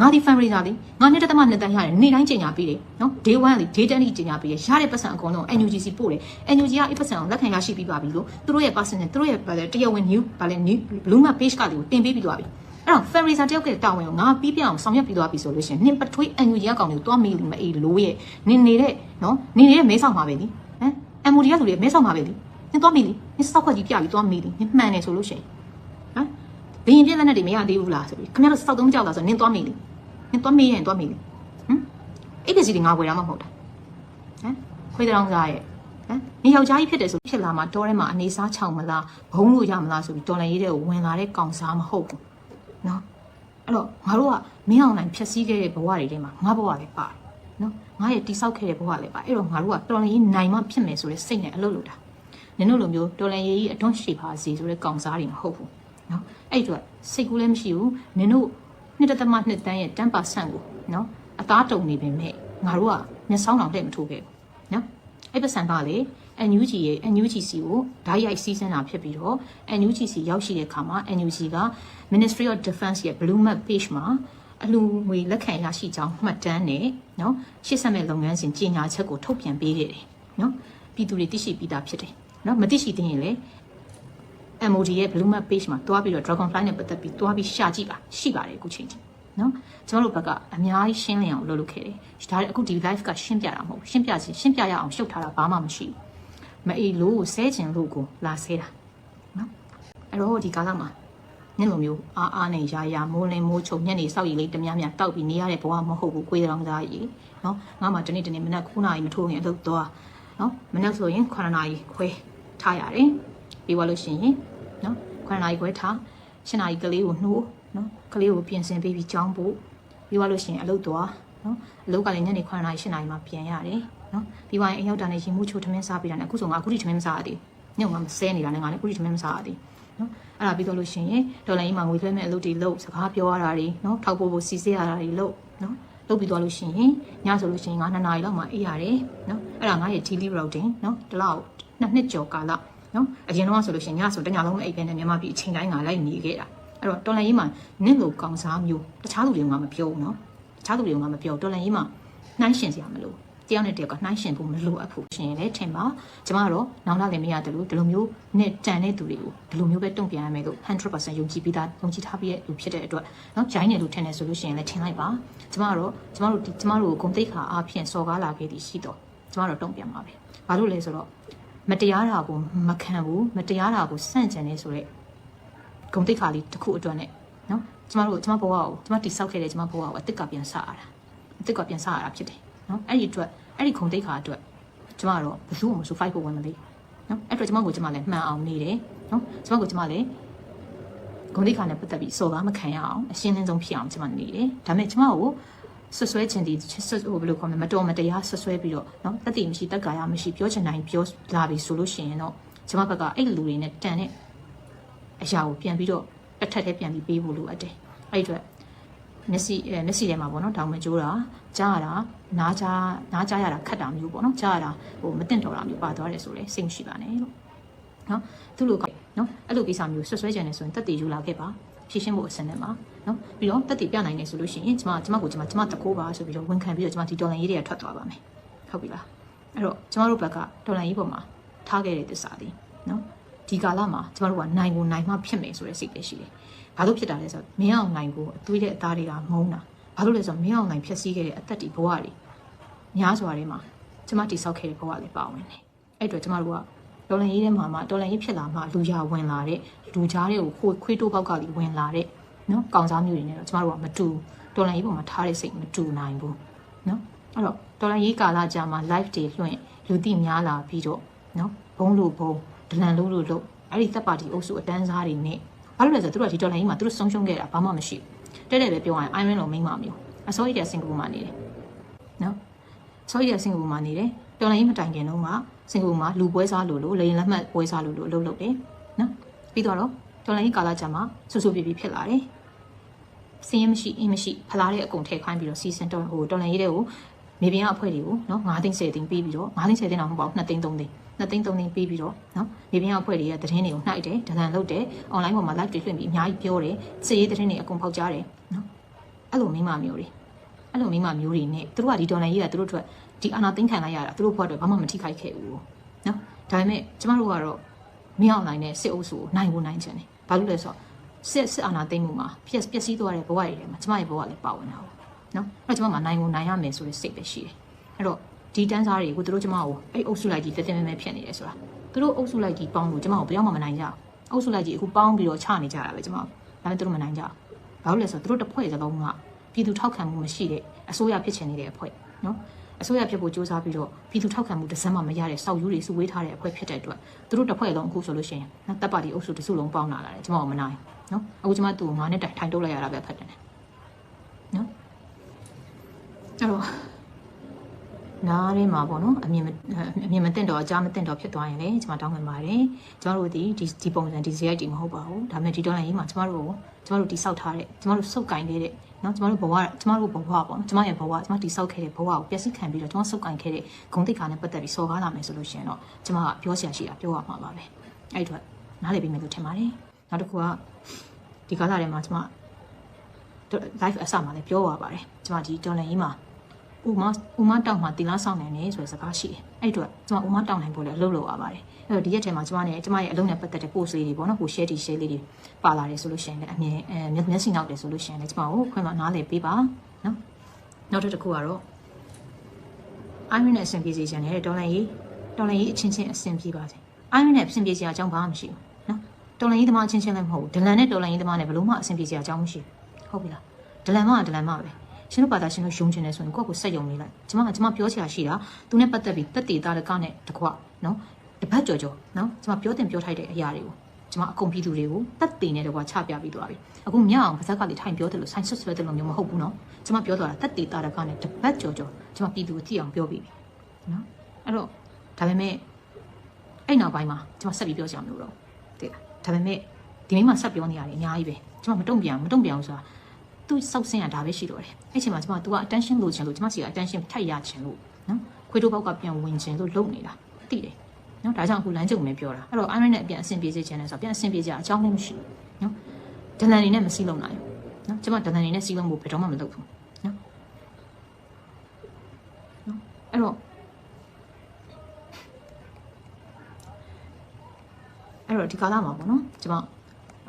ငါဒီ family သားလေးငါနဲ့တသမနဲ့တန်းရတယ်နေ့တိုင်းကြင်ညာပေးတယ်နော် day 1လေး day 10လေးကြင်ညာပေးတယ်ရတဲ့ပတ်စံအကုန်လုံး NUGC ပို့တယ် NUG ကအဲ့ပတ်စံကိုလက်ခံရရှိပြီးပါပြီလို့သူတို့ရဲ့ personal သူတို့ရဲ့တရားဝင် new ဗာလဲ new blue map page ကလေးကိုတင်ပေးပြီးသွားပြီအဲ့တော့ Ferrisa တယောက်ကတာဝန်ကိုငါပြီးပြအောင်ဆောင်ရွက်ပြီးသွားပြီဆိုလို့ရှိရင်နင်ပထွေး NUG ကကောင်တွေကိုတွားမေးလို့မအေးလို့ရဲ့နင်နေတဲ့နော်နင်နေတဲ့မဲဆောက်မှာပဲလीဟမ် MOD ကလူတွေမဲဆောက်မှာပဲလीနင်တွားမေးလीနင်စောက်ခွက်ကြီးပြပြီးတွားမေးလीနင်မှန်တယ်ဆိုလို့ရှိရင်ဟမ် ဘင်းပြည့်လက်နဲ့တွေမရသေးဘူးလားဆိုပြီးခင်ဗျားတို့စောက်သုံးကြောက်လားဆိုနင်တွားမေးလीနင်တွားမေးရင်တွားမေးလीဟမ်အဲ့ပစ္စည်းတွေငါဝယ်ရမှာမဟုတ်တာဟမ်ခွေးတောင်စားရဲ့ဟမ်နေယောက်ျားကြီးဖြစ်တယ်ဆိုဖြစ်လာမှာတောထဲမှာအနေစားချောင်မလားဘုံလို့ရမလားဆိုပြီးတော်လည်းရေးတဲ့ကိုဝင်လာတဲ့ကောင်စားမဟုတ်ဘူးနော်အဲ့တော့ငါတို့ကမင်းအောင်နိုင်ဖြည့်ဆည်းခဲ့တဲ့ဘဝတွေထဲမှာငါဘဝလည်းပါတယ်နော်ငါရဲ့တိဆောက်ခဲ့တဲ့ဘဝလည်းပါအဲ့တော့ငါတို့ကတော်လည်းရေးနိုင်မှဖြစ်မယ်ဆိုတဲ့စိတ်နဲ့အလုပ်လုပ်တာနင်တို့လိုမျိုးတော်လည်းရေးကြီးအတွန်းရှိပါစေဆိုတဲ့ကောင်စားတွေမဟုတ်ဘူး နော်အဲ့အတွက်စိတ်ကူးလည်းမရှိဘူးနင်တို့နှစ်တသမနှစ်တန်းရဲ့10%ကိုနော်အသားတုံနေပေမဲ့ငါတို့ကမျက်စောင်းတောင်လှည့်မထိုးခဲ့ဘူးနော်အဲ့ပတ်စံကလေ NUG ရဲ့ NUGC ကိုဓာတ်ရိုက်စီးစင်းတာဖြစ်ပြီးတော့ NUGC ရောက်ရှိတဲ့အခါမှာ NUG က Ministry of Defense ရဲ့ Blue Map page မှာအလူငွေလက်ခံရရှိကြောင်းမှတ်တမ်းနဲ့နော်ရှေ့ဆက်မဲ့လုပ်ငန်းစဉ်ကြီးညာချက်ကိုထုတ်ပြန်ပေးခဲ့တယ်နော်ပြည်သူတွေသိရှိပြီးသားဖြစ်တယ်နော်မသိရှိသေးရင်လေ MOD ရဲ့ Blue Map page မှာတွားပြီးတော့ Dragonfly နဲ့ပတ်သက်ပြီးတွားပြီးရှာကြည့်ပါရှိပါတယ်အခုချိန်ထိနော်ကျွန်တော်တို့ဘက်ကအများကြီးရှင်းလင်းအောင်လုပ်လုပ်ခဲ့တယ်ဒါအခုဒီ live ကရှင်းပြတာမဟုတ်ဘူးရှင်းပြချင်းရှင်းပြရအောင်ရှုပ်ထားတာဘာမှမရှိဘူးမအေးလို့ဆဲကျင်လို့ကိုလာဆဲတာနော်အဲ့တော့ဒီကာလမှာညလိုမျိုးအားအားနဲ့ရာရာမိုးလင်းမိုးချုံညနေစောက်ရည်လေးတများများတောက်ပြီးနေရတဲ့ဘဝမဟုတ်ဘူးကိုယ်တော်သားကြီးနော်ငါမှတနေ့တနေ့မနက်9နာရီမထိုးရင်အလုပ်သွားနော်မနက်ဆိုရင်9နာရီခွဲထားရတယ်ပြီးသွားလို့ရှိရင် နော်9နာရီခွဲထား10နာရီကလေးကိုနှိုးနော်ကလေးကိုပြင်ဆင်ပေးပြီးကြောင်းဖို့ပြီးသွားလို့ရှိရင်အလုပ်သွားနော်အလုပ်ကလည်းညနေ9နာရီ10နာရီမှပြန်ရတယ်နော်ပြီးသွားရင်အိမ်ရောက်တာနဲ့ရင်မှုချိုထမင်းစားပြီးတာနဲ့အခုဆိုငါအခုထိထမင်းမစားရသေးဘူးညောင်ကမဆဲနေတာနဲ့ငါလည်းအခုထိထမင်းမစားရသေးနော်အဲ့ဒါပြီးတော့လို့ရှိရင်ဒေါ်လာကြီးမှာငွေလွှဲမဲ့အလုပ်တွေလုပ်စကားပြောရတာတွေနော်ထောက်ပို့ဖို့စီစစ်ရတာတွေလုပ်နော်လုပ်ပြီးသွားလို့ရှိရင်ညဆိုလို့ရှိရင်ငါ2နာရီလောက်မှအေးရတယ်နော်အဲ့ဒါငါရဲ့ daily routine နော်ဒီလောက်နှစ်နှစ်ကျော်ကာလ နော်အရင်တော့ဆိုလို့ရှိရင်ညဆိုတညလုံးမအိပ်ဘဲနဲ့မြန်မာပြည်အချိန်တိုင်းငါလိုက်နေခဲ့တာအဲ့တော့တော်လန်ရေးမှာနင့်လိုကောင်စားမျိုးတခြားလူတွေကမပြောဘူးနော်တခြားလူတွေကမပြောတော်လန်ရေးမှာနှိုင်းရှင်စရာမလိုတယောက်နဲ့တယောက်ကနှိုင်းရှင်ဖို့မလိုအပ်ဘူးရှင်လေထင်ပါကျမကတော့နောင်လာလည်းမရတယ်လို့ဒီလိုမျိုးနဲ့တန်တဲ့သူတွေကိုဒီလိုမျိုးပဲတုံ့ပြန်ရမယ်လို့100%ယုံကြည်ပြီးသားယုံကြည်ထားပြီးတဲ့လူဖြစ်တဲ့အတွက်နော်ဂျိုင်းတယ်လို့ထင်တယ်ဆိုလို့ရှင်လည်းထင်လိုက်ပါကျမကတော့ကျမတို့ဒီကျမတို့ကိုဂုံတိတ်ခါအားဖြင့်စော်ကားလာခဲ့သည်ရှိတော့ကျမတို့တုံ့ပြန်ပါပဲဘာလို့လဲဆိုတော့ မတရားတာကိုမခံဘူးမတရားတာကိုစန့်ကျင်နေဆိုတဲ့ဂုံတိတ်ခါလေးတစ်ခုအတွက်နဲ့နော်ကျမတို့ကျမဘဝကိုကျမတိဆောက်ခဲ့တဲ့ကျမဘဝကိုအစ်စ်ကပြန်ဆရတာအစ်စ်ကပြန်ဆရတာဖြစ်တယ်နော်အဲ့ဒီအတွက်အဲ့ဒီဂုံတိတ်ခါအတွက်ကျမတော့ဘယ်သူမှမစူဖိုက်ဖို့ဝင်မလေးနော်အဲ့တော့ကျမကိုကျမလည်းမှန်အောင်နေတယ်နော်ကျမကိုကျမလည်းဂုံတိခါနဲ့ပတ်သက်ပြီးစော်ကားမခံရအောင်အရှင်းလင်းဆုံးဖြစ်အောင်ကျမနေတယ်ဒါပေမဲ့ကျမကို ဆွဆွဲခြင်းဒီဆွဟိုဘယ်လိုခေါ်မလဲမတော်မတရားဆွဆွဲပြီးတော့နော်တတိမရှိတက်ကာရမရှိပြောချင်တိုင်းပြောလာပြီဆိုလို့ရှိရင်တော့ကျမဘက်ကအဲ့လူတွေနဲ့တန်တဲ့အရာကိုပြန်ပြီးတော့တစ်ထက်တည်းပြန်ပြီးပေးဖို့လိုအပ်တယ်အဲ့ဒီအတွက်မျက်စိအဲမျက်စိထဲမှာပေါ့နော်တောင်မကျိုးတာကြားရတာနားကြားနားကြားရတာခတ်တာမျိုးပေါ့နော်ကြားရတာဟိုမတင်တော်တာမျိုးပါသွားတယ်ဆိုလဲစိတ်မရှိပါနဲ့လို့နော်သူ့လိုကနော်အဲ့လိုကိစ္စမျိုးဆွဆွဲကြတယ်ဆိုရင်တက်တည်ယူလာခဲ့ပါဖြည့်ရှင်းဖို့အစနဲ့ပါ နော်ပြီးတော့တက်တည်ပြနိုင်တယ်ဆိုလို့ရှိရင်ကျမကျမကိုကျမကျမတကိုးပါဆိုပြီးတော့ဝန်ခံပြီးတော့ကျမဒီဒေါ်လာရေးတွေကထွက်သွားပါမယ်ဟုတ်ပြီလားအဲ့တော့ကျမတို့ဘက်ကဒေါ်လာရေးပေါ်မှာထားခဲ့တဲ့သစ္စာဒီနော်ဒီကာလမှာကျမတို့ကနိုင်ကိုနိုင်မှဖြစ်မယ်ဆိုတဲ့စိတ်ပဲရှိတယ်ဘာလို့ဖြစ်တာလဲဆိုတော့မင်းအောင်နိုင်ကိုအသွေးတဲ့အသားတွေကမုန်းတာဘာလို့လဲဆိုတော့မင်းအောင်နိုင်ဖြည့်ဆည်းခဲ့တဲ့အသက်တွေဘဝတွေများစွာတွေမှာကျမတိဆောက်ခဲ့တဲ့ဘဝတွေပါဝင်တယ်အဲ့အတွက်ကျမတို့ကဒေါ်လာရေးထဲမှာမှဒေါ်လာရေးဖြစ်လာမှလူရဝင်လာတဲ့လူကြားတွေကိုခွေခွေးတိုးပေါက်ကလေးဝင်လာတဲ့ နော်ကောင်စားမျိုးတွေနဲ့တော့ကျမတို့ကမတူဒေါ်လာရေးပေါ်မှာထားတဲ့စိတ်မတူနိုင်ဘူးနော်အဲ့တော့ဒေါ်လာရေးကာလကြာမှာ live တွေလွှင့်လူသိများလာပြီးတော့နော်ဘုံလို့ဘုံဒလန်လို့လို့လို့အဲ့ဒီတပ်ပါတီအုပ်စုအတန်းစားတွေနဲ့ဘာလို့လဲဆိုတော့သူတို့ကဒီဒေါ်လာရေးမှာသူတို့ဆုံးရှုံးခဲ့တာဘာမှမရှိဘူးတဲ့တဲ့ပဲပြောရရင် Iron လို့မိမ့်မမျိုးအစိုးရတဲ့စင်ကာပူမှာနေတယ်နော်အစိုးရတဲ့စင်ကာပူမှာနေတယ်ဒေါ်လာရေးမတိုင်ခင်တော့ကစင်ကာပူမှာလူပွဲစားလို့လို့လေရင်လက်မှတ်ပွဲစားလို့လို့အလုပ်လုပ်တယ်နော်ပြီးတော့ဒေါ်လာရေးကာလကြာမှာဆူဆူပြပြဖြစ်လာတယ် စင်းရမရှိအင်းမရှိဖလားတဲ့အကုန်ထည့်ခိုင်းပြီးတော့စီစဉ်တော့ဟိုဒေါ်လာရေးတဲ့ကိုမြေပြင်အဖွဲ့တွေကိုနော်9သိန်း10သိန်းပေးပြီးတော့9သိန်း10သိန်းတော့မဟုတ်ပါဘူး2သိန်း3သိန်း2သိန်း3သိန်းပေးပြီးတော့နော်မြေပြင်အဖွဲ့တွေရဲ့သတင်းတွေကိုနှိုက်တယ်ဒလန်လုပ်တယ်အွန်လိုင်းပေါ်မှာ live တွေလွှင့်ပြီးအများကြီးပြောတယ်စစ်ရေးသတင်းတွေအကုန်ဖောက်ကြားတယ်နော်အဲ့လိုမိမမျိုးတွေအဲ့လိုမိမမျိုးတွေနဲ့သူတို့ကဒီဒေါ်လာရေးကသူတို့အတွက်ဒီအာနာသိန်းခံလိုက်ရတာသူတို့ဘဝအတွက်ဘာမှမထိခိုက်ခဲ့ဘူးနော်ဒါပေမဲ့ကျမတို့ကတော့မင်းအောင်နိုင်တဲ့စစ်အုပ်စုကိုနိုင်ကိုနိုင်ချင်တယ်ဘာလို့လဲဆိုတော့ စစ်စစ်အာဏာသိမ်းမှုမှာပျက်ပျက်စီးသွားတဲ့ဘဝတွေထဲမှာကျမရဲ့ဘဝလည်းပါဝင်တာပေါ့နော်အဲ့တော့ကျမမှာနိုင်ကိုနိုင်ရမယ်ဆိုတဲ့စိတ်ပဲရှိတယ်အဲ့တော့ဒီတန်းစားတွေကိုသူတို့ကျမကိုအဲ့အုပ်စုလိုက်ကြီးတက်တက်မဲမဲဖြစ်နေတယ်ဆိုတာသူတို့အုပ်စုလိုက်ကြီးပေါင်းလို့ကျမကိုဘယ်တော့မှမနိုင်ကြအုပ်စုလိုက်ကြီးအခုပေါင်းပြီးတော့ချနေကြတာပဲကျမဒါပေမဲ့သူတို့မနိုင်ကြဘာလို့လဲဆိုတော့သူတို့တစ်ဖွဲ့စလုံးကပြည်သူထောက်ခံမှုမရှိတဲ့အစိုးရဖြစ်ချင်နေတဲ့အဖွဲ့နော် အစိုးရဖြစ်ဖို့စ조사ပြီးတော့ပြည်သူထောက်ခံမှုတစ်စက်မှမရတဲ့စောက်ယူတွေစုဝေးထားတဲ့အဖွဲ့ဖြစ်တဲ့အတွက်သူတို့တစ်ဖွဲ့လုံးအခုဆိုလို့ရှိရင်နော်တပ်ပါတီအုပ်စုတစ်စုလုံးပေါင်းလာတယ်ကျမကမနိုင်နော်အခုကျမသူ့ကိုငါနဲ့တိုင်ထိုင်တုတ်လိုက်ရတာပဲဖတ်တယ်နော်အဲ့တော့ နားထဲမှာပေါ့နော်အမြင်မအမြင်မတင်တော့အကြားမတင်တော့ဖြစ်သွားရင်လည်းကျွန်မတောင်းပန်ပါတယ်ကျွန်တော်တို့ဒီဒီဒီပုံစံဒီဇယိုက်တီမဟုတ်ပါဘူးဒါပေမဲ့ဒီဒေါ်လာရေးမှာကျွန်တော်တို့ကိုကျွန်တော်တို့တိဆောက်ထားတဲ့ကျွန်တော်တို့စုပ်ကင်ခဲ့တဲ့နော်ကျွန်တော်တို့ဘဝကျွန်တော်တို့ဘဝပေါ့နော်ကျွန်မရဲ့ဘဝကျွန်မတိဆောက်ခဲ့တဲ့ဘဝကိုပျက်စီးခံပြီးတော့ကျွန်တော်စုပ်ကင်ခဲ့တဲ့ဂုံတိတ်ခါနဲ့ပတ်သက်ပြီးစော်ကားလာမယ်ဆိုလို့ရှိရင်တော့ကျွန်မကပြောစရာရှိတာပြောရမှာပါပဲအဲ့ဒီတော့နားလည်ပြီးမယ်လို့ထင်ပါတယ်နောက်တစ်ခုကဒီကားလာထဲမှာကျွန်မ live အစမှာလည်းပြောရပါတယ်ကျွန်မဒီဒေါ်လာရေးမှာ ဥမဥမတောက်မှာတင်လားဆောင်နေတယ်ဆိုတဲ့စကားရှိတယ်အဲ့အတွက်ကျွန်မဥမတောက်နိုင်ဖို့လည်းအလုပ်လုပ်ရပါတယ်အဲ့တော့ဒီရက်ထဲမှာကျွန်မနဲ့ကျွန်မရဲ့အလုပ်နဲ့ပတ်သက်တဲ့ post လေးတွေပေါ့နော်ကို share တီ share လေးတွေပါလာတယ်ဆိုလို့ရှိရင်လည်းအမြင်အဲမျက်စိနောက်တယ်ဆိုလို့ရှိရင်လည်းကျွန်မကိုခွင့်မနားလည်ပေးပါနော်နောက်တစ်ခုကတော့ iron နဲ့အဆင်ပြေစေချင်တယ်ဒေါ်လာရေးဒေါ်လာရေးအချင်းချင်းအဆင်ပြေပါစေ iron နဲ့အဆင်ပြေစရာအကြောင်းဘာမှမရှိဘူးနော်ဒေါ်လာရေးသမားအချင်းချင်းလည်းမဟုတ်ဘူးဒလန်နဲ့ဒေါ်လာရေးသမားနဲ့ဘယ်လို့မှအဆင်ပြေစရာအကြောင်းမရှိဘူးဟုတ်ပြီလားဒလန်မကဒလန်မပဲ ရှင်တို့ဘာသာရှင်တို့ယုံချင်တယ်ဆိုရင်ကိုယ့်ကိုစက်ယုံနေလိုက်ကျမကကျမပြောချင်တာရှိတာသူနဲ့ပတ်သက်ပြီးတက်တည်သားတကနဲ့တကွနော်တပတ်ကြော်ကြော်နော်ကျမပြောတင်ပြောထိုက်တဲ့အရာတွေကိုကျမအကုန်ပြည်သူတွေကိုတက်တည်နဲ့တကွချပြပြီးသွားပြီအခုမြအောင်ပါဇက်ကလေးထိုင်ပြောတယ်လို့ဆိုင်ဆွဆွဲတယ်လို့မျိုးမဟုတ်ဘူးနော်ကျမပြောသွားတာတက်တည်သားတကနဲ့တပတ်ကြော်ကြော်ကျမပြည်သူကိုကြည့်အောင်ပြောပြီးပြီနော်အဲ့တော့ဒါပေမဲ့အဲ့နောက်ပိုင်းမှာကျမဆက်ပြီးပြောချင်အောင်လို့တော့တိလားဒါပေမဲ့ဒီမိမဆက်ပြောနေရတယ်အများကြီးပဲကျမမတုံ့ပြန်မတုံ့ပြန်ဘူးဆိုတာ သူစောက်ဆင်းရတာပဲရှိတော့တယ်အဲ့ချိန်မှာကျမ तू က attention လိုချင်လို့ကျမစီက attention ထိုက်ရချင်လို့နော်ခွေးတို့ဘောက်ကပြန်ဝင်ချင်လို့လုပ်နေတာသိတယ်နော်ဒါကြောင့်အခုလမ်းကြုံပဲပြောတာအဲ့တော့ iron နဲ့အပြန်အဆင်ပြေစေချင်တယ်ဆိုတော့ပြန်အဆင်ပြေကြအကြောင်းလည်းမရှိဘူးနော်ဒလန်နေနဲ့မစီးလုံးနိုင်ဘူးနော်ကျမဒလန်နေနဲ့စီးလုံးဖို့ဘယ်တော့မှမလုပ်ဘူးနော်နော်အဲ့တော့အဲ့တော့ဒီကာလမှာပေါ့နော်ကျမ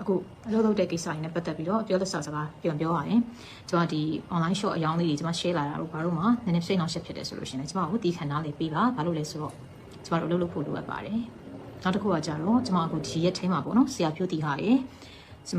အခုအလုပ်လုပ်တဲ့ကိစ္စတွေနဲ့ပတ်သက်ပြီးတော့ပြောလက်စာစကားပြန်ပြောရရင်ကျွန်မဒီ online shop အယောင်းလေးတွေကျွန်မ share လာတာတို့ဘာလို့မှနည်းနည်းစိတ်နှောက်ရှက်ဖြစ်တယ်ဆိုလို့ရှိရင်ကျွန်မကိုတီးခံထားလေးပေးပါဘာလို့လဲဆိုတော့ကျွန်မတို့အလုပ်လုပ်ဖို့လိုအပ်ပါတယ်နောက်တစ်ခုကကြတော့ကျွန်မအခုဒီရက်ထဲမှာပေါ့နော်ဆရာဖြိုးတီဟာရေ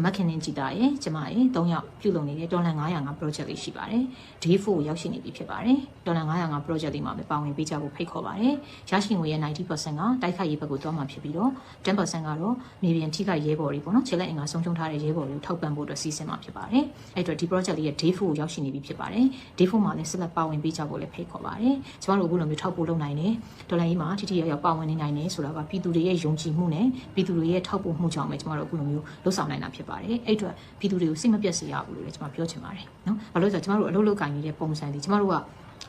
မက်ခင်နင်ကြည်တာရေကျမရေ၃ယောက်ပြုလုပ်နေတဲ့ဒေါ်လာ905 project လေးရှိပါတယ် day 4ကိုရောက်ရှိနေပြီဖြစ်ပါတယ်ဒေါ်လာ905 project လေးမှာပဲပါဝင်ပေးကြဖို့ဖိတ်ခေါ်ပါတယ်ရရှိငွေရဲ့90%ကတိုက်ခိုက်ရေးဘက်ကိုသွားမှာဖြစ်ပြီးတော့10%ကတော့မြေပြင်ထိခိုက်ရဲဘော်တွေပေါ့နော်ခြေလက်အင်္ဂါဆုံးရှုံးထားတဲ့ရဲဘော်တွေကိုထောက်ပံ့ဖို့အတွက်စီစဉ်မှာဖြစ်ပါတယ်အဲ့တော့ဒီ project လေးရဲ့ day 4ကိုရောက်ရှိနေပြီဖြစ်ပါတယ် day 4မှာလည်းဆက်လက်ပါဝင်ပေးကြဖို့လည်းဖိတ်ခေါ်ပါတယ်ကျမတို့အခုလိုမျိုးထောက်ပို့လုပ်နိုင်တယ်ဒေါ်လာကြီးမှာထိထိရောက်ရောက်ပါဝင်နေနိုင်တယ်ဆိုတာကပြည်သူတွေရဲ့ယုံကြည်မှုနဲ့ပြည်သူတွေရဲ့ထောက်ပို့မှုကြောင့်ပဲကျမတို့အခုလိုမျိုးလှုပ်ဆောင်နိုင်တာဖြစ်ပါတယ်အဲ့အတွက်ပြည်သူတွေကိုစိတ်မပြတ်စေရဘူးလို့လည်းကျမပြောချင်ပါတယ်နော်ဘာလို့လဲဆိုတော့ကျမတို့အလုပ်လုပ်ကင်နေတဲ့ပုံစံဒီကျမတို့က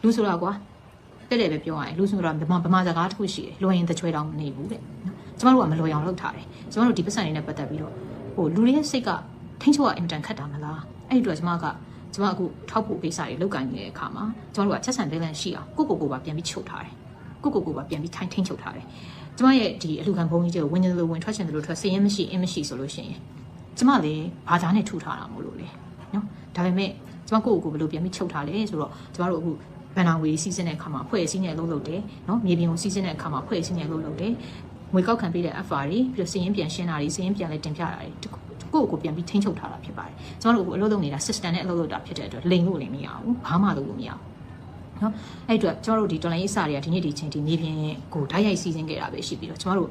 လူဆိုတာကွာတဲ့တယ်ပဲပြောရရင်လူဆိုတာဗမာဗမာစကားတစ်ခုရှိတယ်လွန်ရင်တချွဲတောင်မနေဘူးတဲ့နော်ကျမတို့ကမလွယ်အောင်လုပ်ထားတယ်ကျမတို့ဒီပတ်စံတွေနဲ့ပတ်သက်ပြီးတော့ဟိုလူတွေရဲ့စိတ်ကထိန်းချုပ်ရအင်တန်ခတ်တာမလားအဲ့ဒီအတွက်ကျမကကျမအခုထောက်ဖို့ကိစ္စတွေလုပ်ကင်နေတဲ့အခါမှာကျမတို့ကချက်ဆန်လေးလန့်ရှိအောင်ကိုကိုကိုပါပြန်ပြီးချုပ်ထားတယ်ကိုကိုကိုပါပြန်ပြီးထိုင်ထိန်းချုပ်ထားတယ်ကျမရဲ့ဒီအလူခံဘုံကြီးတွေကိုဝင်နေလို့ဝင်ထွက်ချင်တယ်လို့ထွက်စည်ရင်မရှိအင်းမရှိဆိုလို့ရှိရင် ကျမလည်းဘာသာနဲ့ထူထားတာမို့လို့လေနော်ဒါပေမဲ့ကျမကိုယ့်ကိုယ်ကိုဘယ်လိုပြန်ပြီးချုပ်ထားလဲဆိုတော့ကျမတို့အခုဘန်နာဝေစီစဉ်တဲ့အခါမှာဖွဲ့စည်းနေလို့လုပ်တယ်နော်မြေပြင်ကိုစီစဉ်တဲ့အခါမှာဖွဲ့စည်းနေလို့လုပ်တယ်ငွေကောက်ခံပေးတဲ့ FR တွေပြီးတော့စည်ရင်ပြန်ရှင်းတာတွေစည်ရင်ပြန်လဲတင်ပြတာတွေကိုယ့်ကိုယ်ပြန်ပြီးထိန်းချုပ်ထားတာဖြစ်ပါတယ်ကျမတို့အခုအလုပ်လုပ်နေတာ system နဲ့အလုပ်လုပ်တာဖြစ်တဲ့အတွက်လိန်လို့လည်းမရဘူးဘာမှလုပ်လို့မရဘူးနော်အဲ့အတွက်ကျမတို့ဒီ dollar ရေးစာတွေကဒီနေ့ဒီချိန်ဒီမြေပြင်ကိုဓာတ်ရိုက်စီစဉ်ခဲ့တာပဲရှိပြီးတော့ကျမတို့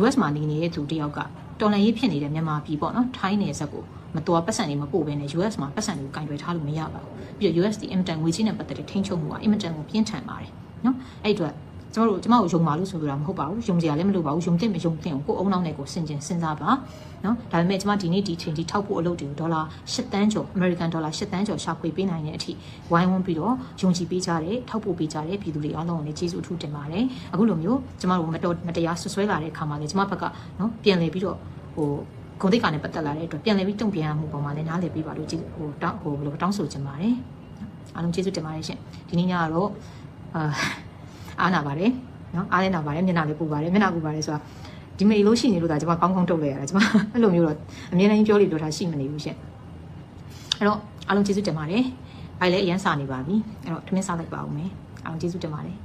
US မှာနေနေတဲ့သူတယောက်က တော်လန်ရေးဖြစ်နေတဲ့မြန်မာပြည်ပေါ့နော်ထိုင်းနယ်စပ်ကိုမတော်ပတ်စံတွေမပို့ဘဲနဲ့ US မှာပတ်စံတွေကိုကင်တွယ်ထားလို့မရပါဘူးပြီးတော့ USD အင်မတန်ငွေကြေးနဲ့ပတ်သက်တဲ့ထိန်းချုပ်မှုကအင်မတန်ကိုပြင်းထန်ပါတယ်နော်အဲ့အတွက် ကျမတို့ကျမတို့ယုံပါလို့ဆိုလိုတာမဟုတ်ပါဘူးယုံကြရလည်းမလိုပါဘူးယုံတင်မယုံတင်ကိုကိုအုံနောက်နဲ့ကိုစင်ကျင်စဉ်းစားပါနော်ဒါပေမဲ့ကျမဒီနေ့ဒီချိန်ထိထောက်ဖို့အလုပ်တွေကိုဒေါ်လာ၈တန်းကျော် American ဒေါ်လာ၈တန်းကျော်ရှာဖွေပေးနိုင်တဲ့အထိဝိုင်းဝန်းပြီးတော့ယုံကြည်ပေးကြတယ်ထောက်ဖို့ပေးကြတယ်ပြည်သူတွေအားလုံးကိုလည်းကျေးဇူးအထူးတင်ပါတယ်အခုလိုမျိုးကျမတို့မတော်မတရားဆွဆွဲလာတဲ့အခါမှာလည်းကျမဘက်ကနော်ပြန်လည်ပြီးတော့ဟိုဂုဏ်သိက္ခာနဲ့ပတ်သက်လာတဲ့အတွက်ပြန်လည်ပြီးတုံ့ပြန်မှုပေါ်မှာလည်းနားလည်ပေးပါလို့ဟိုတောင်းဟိုဘယ်လိုတောင်းဆိုချင်ပါတယ်အားလုံးကျေးဇူးတင်ပါတယ်ရှင်ဒီနေ့ညကတော့အာ အားနာပါတယ်နော်အားလည်းနာပါတယ်မျက်နှာလည်းပူပါတယ်မျက်နှာပူပါတယ်ဆိုတာဒီမေလို့ရှိနေလို့ဒါကျွန်မကောင်းကောင်းတုတ်လိုက်ရတာကျွန်မအဲ့လိုမျိုးတော့အမြဲတမ်းပြောလို့ပြောတာရှိမနေဘူးရှင်အဲ့တော့အားလုံးကျေးဇူးတင်ပါတယ်ဘိုင်လည်းအရန်စာနေပါပြီအဲ့တော့ထမင်းစားလိုက်ပါဦးမယ်အားလုံးကျေးဇူးတင်ပါတယ်